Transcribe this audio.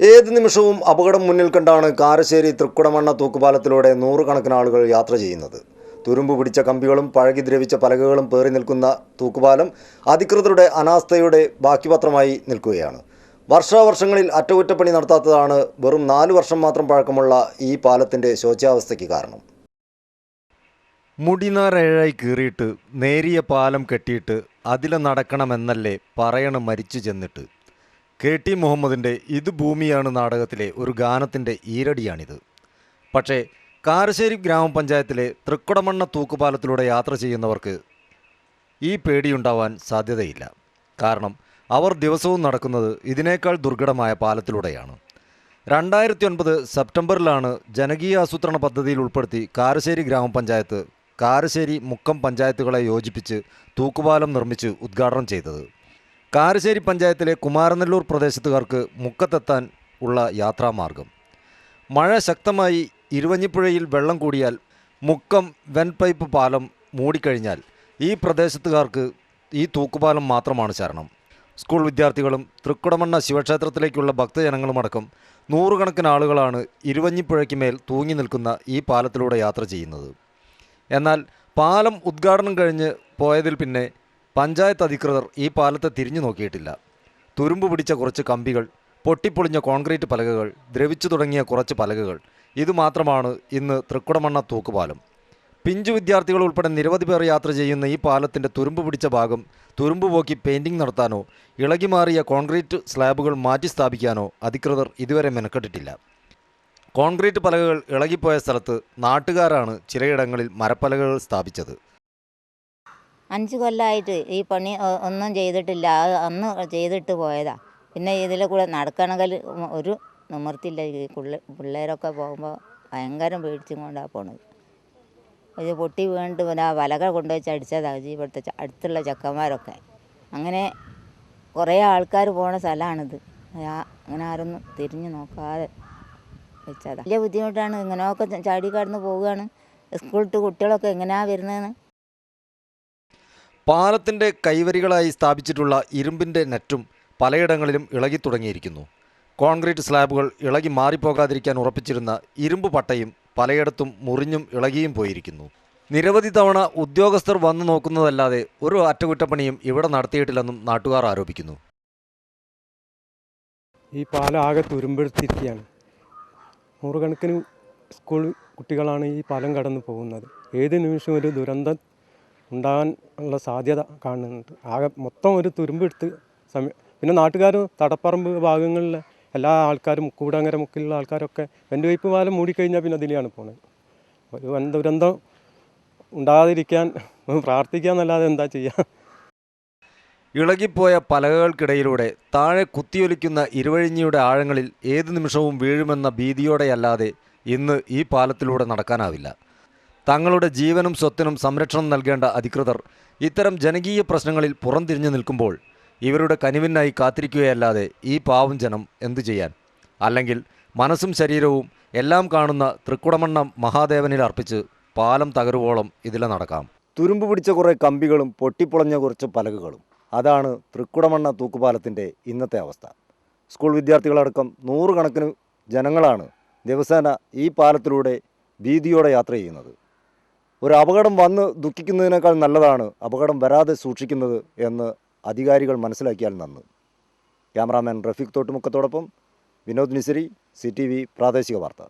ഏത് നിമിഷവും അപകടം മുന്നിൽ കണ്ടാണ് കാരശ്ശേരി തൃക്കുടമണ്ണ തൂക്കുപാലത്തിലൂടെ നൂറുകണക്കിന് ആളുകൾ യാത്ര ചെയ്യുന്നത്. തുരുമ്പ് പിടിച്ച കമ്പികളും പഴകി ദ്രവിച്ച പലകകളും പേറി നിൽക്കുന്ന തൂക്കുപാലം അധികൃതരുടെ അനാസ്ഥയുടെ ബാക്കിപത്രമായി നിൽക്കുകയാണ്. വർഷാവർഷങ്ങളിൽ അറ്റകുറ്റപ്പണി നടത്താത്തതാണ് വെറും നാല് വർഷം മാത്രം പഴക്കമുള്ള ഈ പാലത്തിന്റെ ശോച്യാവസ്ഥയ്ക്ക് കാരണം. മുടിനാരഴായി കീറിയിട്ട് നേരിയ പാലം കെട്ടിയിട്ട് അതിലെ നടക്കണമെന്നല്ലേ പറയണം മരിച്ചു ചെന്നിട്ട്. കെ ടി മുഹമ്മദിന്റെ ഇത് ഭൂമിയാണ് നാടകത്തിലെ ഒരു ഗാനത്തിന്റെ ഈരടിയാണിത്. പക്ഷേ കാരശ്ശേരി ഗ്രാമപഞ്ചായത്തിലെ തൃക്കുടമണ്ണ തൂക്കുപാലത്തിലൂടെ യാത്ര ചെയ്യുന്നവർക്ക് ഈ പേടിയുണ്ടാവാൻ സാധ്യതയില്ല. കാരണം അവർ ദിവസവും നടക്കുന്നത് ഇതിനേക്കാൾ ദുർഘടമായ പാലത്തിലൂടെയാണ്. രണ്ടായിരത്തി ഒൻപത് സെപ്റ്റംബറിലാണ് ജനകീയ ആസൂത്രണ പദ്ധതിയിൽ ഉൾപ്പെടുത്തി കാരശ്ശേരി ഗ്രാമപഞ്ചായത്ത് കാരശ്ശേരി മുക്കം പഞ്ചായത്തുകളെ യോജിപ്പിച്ച് തൂക്കുപാലം നിർമ്മിച്ച് ഉദ്ഘാടനം ചെയ്തത്. കാരശ്ശേരി പഞ്ചായത്തിലെ കുമാരനെല്ലൂർ പ്രദേശത്തുകാർക്ക് മുക്കത്തെത്താൻ ഉള്ള യാത്രാമാർഗം. മഴ ശക്തമായി ഇരുവഞ്ഞിപ്പുഴയിൽ വെള്ളം കൂടിയാൽ മുക്കം വെൻപൈപ്പ് പാലം മൂടിക്കഴിഞ്ഞാൽ ഈ പ്രദേശത്തുകാർക്ക് ഈ തൂക്കുപാലം മാത്രമാണ് ശരണം. സ്കൂൾ വിദ്യാർത്ഥികളും തൃക്കുടമണ്ണ ശിവക്ഷേത്രത്തിലേക്കുള്ള ഭക്തജനങ്ങളുമടക്കം നൂറുകണക്കിന് ആളുകളാണ് ഇരുവഞ്ഞിപ്പുഴയ്ക്ക് മേൽ തൂങ്ങി നിൽക്കുന്ന ഈ പാലത്തിലൂടെ യാത്ര ചെയ്യുന്നത്. എന്നാൽ പാലം ഉദ്ഘാടനം കഴിഞ്ഞ് പോയതിൽ പിന്നെ പഞ്ചായത്ത് അധികൃതർ ഈ പാലത്തെ തിരിഞ്ഞു നോക്കിയിട്ടില്ല. തുരുമ്പ് പിടിച്ച കുറച്ച് കമ്പികൾ പൊട്ടിപ്പൊളിഞ്ഞ കോൺക്രീറ്റ് പലകകൾ ദ്രവിച്ചു തുടങ്ങിയ കുറച്ച് പലകകൾ. ഇതുമാത്രമാണ് ഇന്ന് തൃക്കുടമണ്ണ തൂക്കുപാലം. പിഞ്ചു വിദ്യാർത്ഥികൾ ഉൾപ്പെടെ നിരവധി പേർ യാത്ര ചെയ്യുന്ന ഈ പാലത്തിന്റെ തുരുമ്പ് പിടിച്ച ഭാഗം തുരുമ്പ് പോക്കി പെയിന്റിംഗ് നടത്താനോ ഇളകിമാറിയ കോൺക്രീറ്റ് സ്ലാബുകൾ മാറ്റി സ്ഥാപിക്കാനോ അധികൃതർ ഇതുവരെ മെനക്കെട്ടിട്ടില്ല. കോൺക്രീറ്റ് പലകകൾ ഇളകിപ്പോയ സ്ഥലത്ത് നാട്ടുകാരാണ് ചിലയിടങ്ങളിൽ മരപ്പലകകൾ സ്ഥാപിച്ചത്. അഞ്ച് കൊല്ലമായിട്ട് ഈ പണി ഒന്നും ചെയ്തിട്ടില്ല. അത് അന്ന് ചെയ്തിട്ട് പോയതാണ് പിന്നെ ഇതിൽ കൂടെ നടക്കണമെങ്കിൽ ഒരു നിവർത്തില്ല ഈ പിള്ളേ പിള്ളേരൊക്കെ പോകുമ്പോൾ ഭയങ്കര പേടിച്ചും കൊണ്ടാണ് പോണത്. ഇത് പൊട്ടി വീണിട്ട് പിന്നെ ആ വലക കൊണ്ടുവച്ച് അടിച്ചതാണ് ഇവിടുത്തെ അടുത്തുള്ള ചക്കന്മാരൊക്കെ. അങ്ങനെ കുറേ ആൾക്കാർ പോണ സ്ഥലമാണിത് അങ്ങനെ ആരൊന്നും തിരിഞ്ഞു നോക്കാതെ വെച്ചതാ. വലിയ ബുദ്ധിമുട്ടാണ്. ഇങ്ങനെയൊക്കെ ചാടി കടന്ന് പോവുകയാണ് സ്കൂളിട്ട് കുട്ടികളൊക്കെ എങ്ങനെയാണ് വരുന്നതെന്ന് പാലത്തിന്റെ കൈവരികളായി സ്ഥാപിച്ചിട്ടുള്ള ഇരുമ്പിന്റെ നെറ്റും പലയിടങ്ങളിലും ഇളകി തുടങ്ങിയിരിക്കുന്നു. കോൺക്രീറ്റ് സ്ലാബുകൾ ഇളകി മാറിപ്പോകാതിരിക്കാൻ ഉറപ്പിച്ചിരുന്ന ഇരുമ്പ് പട്ടയും പലയിടത്തും മുറിഞ്ഞും ഇളകിയും പോയിരിക്കുന്നു. നിരവധി തവണ ഉദ്യോഗസ്ഥർ വന്നു നോക്കുന്നതല്ലാതെ ഒരു അറ്റകുറ്റപ്പണിയും ഇവിടെ നടത്തിയിട്ടില്ലെന്നും നാട്ടുകാർ ആരോപിക്കുന്നു. ഈ പാലം ആകെ തുരുമ്പെടുത്തിരിക്കുകയാണ്. നൂറുകണക്കിന് സ്കൂൾ കുട്ടികളാണ് ഈ പാലം കടന്നു പോകുന്നത്. ഏത് നിമിഷം ഒരു ദുരന്തം ഉണ്ടാകാൻ ഉള്ള സാധ്യത കാണുന്നുണ്ട്. ആകെ മൊത്തം ഒരു തുരുമ്പെടുത്ത് സമയം പിന്നെ നാട്ടുകാർ തടപ്പറമ്പ് ഭാഗങ്ങളിൽ എല്ലാ ആൾക്കാരും കൂടങ്ങര മുക്കിലുള്ള ആൾക്കാരൊക്കെ വെന്റ് വൈപ്പ് പാലം മൂടിക്കഴിഞ്ഞാൽ പിന്നെ അതിലെയാണ് പോണത്. ഒരു വൻ ദുരന്തം ഉണ്ടാകാതിരിക്കാൻ പ്രാർത്ഥിക്കാന്നല്ലാതെ എന്താ ചെയ്യുക ഇളകിപ്പോയ പലകകൾക്കിടയിലൂടെ താഴെ കുത്തിയൊലിക്കുന്ന ഇരുവഴിഞ്ഞിയുടെ ആഴങ്ങളിൽ ഏതു നിമിഷവും വീഴുമെന്ന ഭീതിയോടെയല്ലാതെ ഇന്ന് ഈ പാലത്തിലൂടെ നടക്കാനാവില്ല. തങ്ങളുടെ ജീവനും സ്വത്തിനും സംരക്ഷണം നൽകേണ്ട അധികൃതർ ഇത്തരം ജനകീയ പ്രശ്നങ്ങളിൽ പുറംതിരിഞ്ഞു നിൽക്കുമ്പോൾ ഇവരുടെ കനിവിനായി കാത്തിരിക്കുകയല്ലാതെ ഈ പാവം ജനം എന്തു ചെയ്യാൻ? അല്ലെങ്കിൽ മനസ്സും ശരീരവും എല്ലാം കാണുന്ന തൃക്കുടമണ്ണ മഹാദേവനിൽ അർപ്പിച്ച് പാലം തകരുവോളം ഇതിലെ നടക്കാം. തുരുമ്പ് പിടിച്ച കുറേ കമ്പികളും പൊട്ടിപ്പൊളഞ്ഞ കുറച്ച് പലകുകളും. അതാണ് തൃക്കുടമണ്ണ തൂക്കുപാലത്തിന്റെ ഇന്നത്തെ അവസ്ഥ. സ്കൂൾ വിദ്യാർത്ഥികളടക്കം നൂറുകണക്കിന് ജനങ്ങളാണ് ദിവസേന ഈ പാലത്തിലൂടെ ഭീതിയോടെ യാത്ര ചെയ്യുന്നത്. ഒരു അപകടം വന്ന് ദുഃഖിക്കുന്നതിനേക്കാൾ നല്ലതാണ് അപകടം വരാതെ സൂക്ഷിക്കുന്നത് എന്ന് അധികാരികൾ മനസ്സിലാക്കിയാൽ നന്ന്. ക്യാമറാമാൻ റഫീഖ് തോട്ടുമുക്കത്തോടൊപ്പം വിനോദ് നിസരി സി പ്രാദേശിക വാർത്ത.